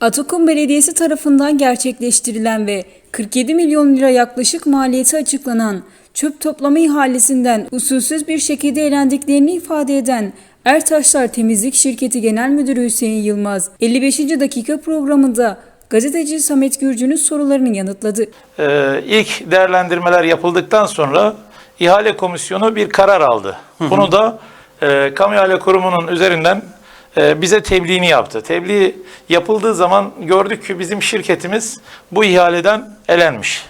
Atakum Belediyesi tarafından gerçekleştirilen ve 47 milyon lira yaklaşık maliyeti açıklanan çöp toplama ihalesinden usulsüz bir şekilde elendiklerini ifade eden Ertaşlar Temizlik Şirketi Genel Müdürü Hüseyin Yılmaz, 55. dakika programında gazeteci Samet Gürcü'nün sorularını yanıtladı. Ee, ilk değerlendirmeler yapıldıktan sonra ihale komisyonu bir karar aldı. Bunu da e, Kamu İhale Kurumu'nun üzerinden bize tebliğini yaptı. Tebliğ yapıldığı zaman gördük ki bizim şirketimiz bu ihaleden elenmiş.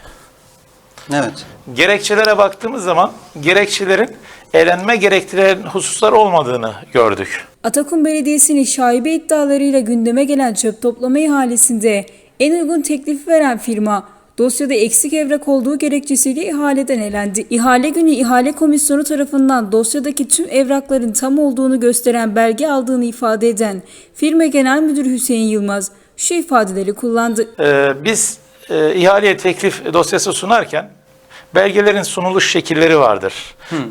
Evet. Gerekçelere baktığımız zaman gerekçelerin elenme gerektiren hususlar olmadığını gördük. Atakum Belediyesi'nin şaibe iddialarıyla gündeme gelen çöp toplama ihalesinde en uygun teklifi veren firma dosyada eksik evrak olduğu gerekçesiyle ihaleden elendi. İhale günü ihale komisyonu tarafından dosyadaki tüm evrakların tam olduğunu gösteren belge aldığını ifade eden firma genel müdürü Hüseyin Yılmaz şu ifadeleri kullandı. Ee, biz e, ihaleye teklif dosyası sunarken belgelerin sunuluş şekilleri vardır.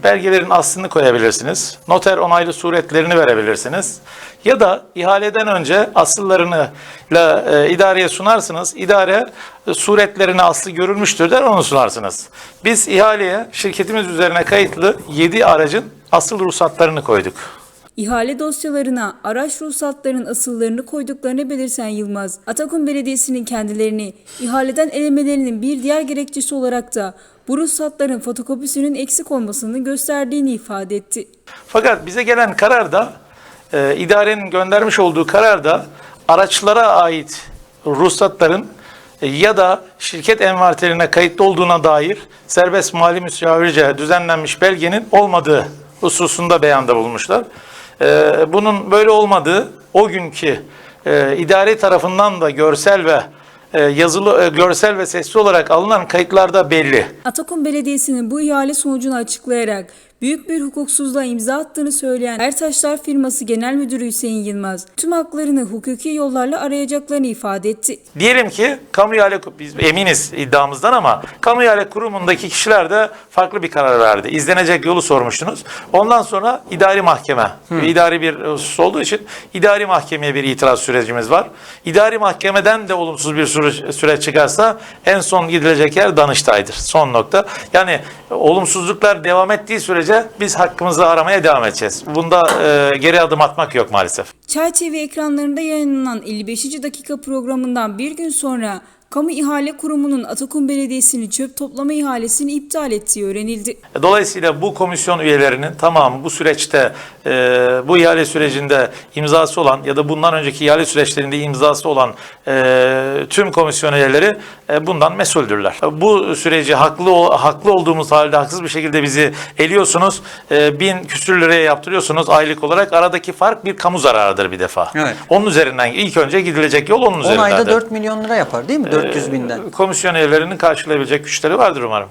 Belgelerin aslını koyabilirsiniz. Noter onaylı suretlerini verebilirsiniz. Ya da ihaleden önce asıllarını la, e, idareye sunarsınız. İdare e, suretlerini aslı görülmüştür der onu sunarsınız. Biz ihaleye şirketimiz üzerine kayıtlı 7 aracın asıl ruhsatlarını koyduk. İhale dosyalarına araç ruhsatlarının asıllarını koyduklarını belirten Yılmaz, Atakum Belediyesi'nin kendilerini ihaleden elemelerinin bir diğer gerekçesi olarak da bu ruhsatların fotokopisinin eksik olmasını gösterdiğini ifade etti. Fakat bize gelen kararda, e, idarenin göndermiş olduğu kararda araçlara ait ruhsatların e, ya da şirket envanterine kayıtlı olduğuna dair serbest mali müşavirce düzenlenmiş belgenin olmadığı hususunda beyanda bulmuşlar. E, bunun böyle olmadığı o günkü e, idare tarafından da görsel ve e, yazılı, e, görsel ve sesli olarak alınan kayıtlarda belli. Atakum Belediyesi'nin bu ihale sonucunu açıklayarak büyük bir hukuksuzluğa imza attığını söyleyen Ertaşlar firması Genel Müdürü Hüseyin Yılmaz, tüm haklarını hukuki yollarla arayacaklarını ifade etti. Diyelim ki kamu ihale biz eminiz iddiamızdan ama kamu ihale kurumundaki kişiler de farklı bir karar verdi. İzlenecek yolu sormuştunuz. Ondan sonra idari mahkeme, idari bir husus olduğu için idari mahkemeye bir itiraz sürecimiz var. İdari mahkemeden de olumsuz bir süreç, süreç çıkarsa en son gidilecek yer Danıştay'dır. Son nokta. Yani olumsuzluklar devam ettiği sürece biz hakkımızı aramaya devam edeceğiz. Bunda e, geri adım atmak yok maalesef. Çay TV ekranlarında yayınlanan 55. dakika programından bir gün sonra Kamu İhale Kurumu'nun Atakum Belediyesi'nin çöp toplama ihalesini iptal ettiği öğrenildi. Dolayısıyla bu komisyon üyelerinin tamamı bu süreçte e, bu ihale sürecinde imzası olan ya da bundan önceki ihale süreçlerinde imzası olan e, tüm komisyon üyeleri e, bundan mesuldürler. Bu süreci haklı haklı olduğumuz halde haksız bir şekilde bizi eliyorsunuz. E, bin küsür liraya yaptırıyorsunuz aylık olarak. Aradaki fark bir kamu zararıdır bir defa. Evet. Onun üzerinden ilk önce gidilecek yol onun 10 üzerindendir. ayda 4 milyon lira yapar değil mi? 400 binden. Komisyon üyelerinin karşılayabilecek güçleri vardır umarım.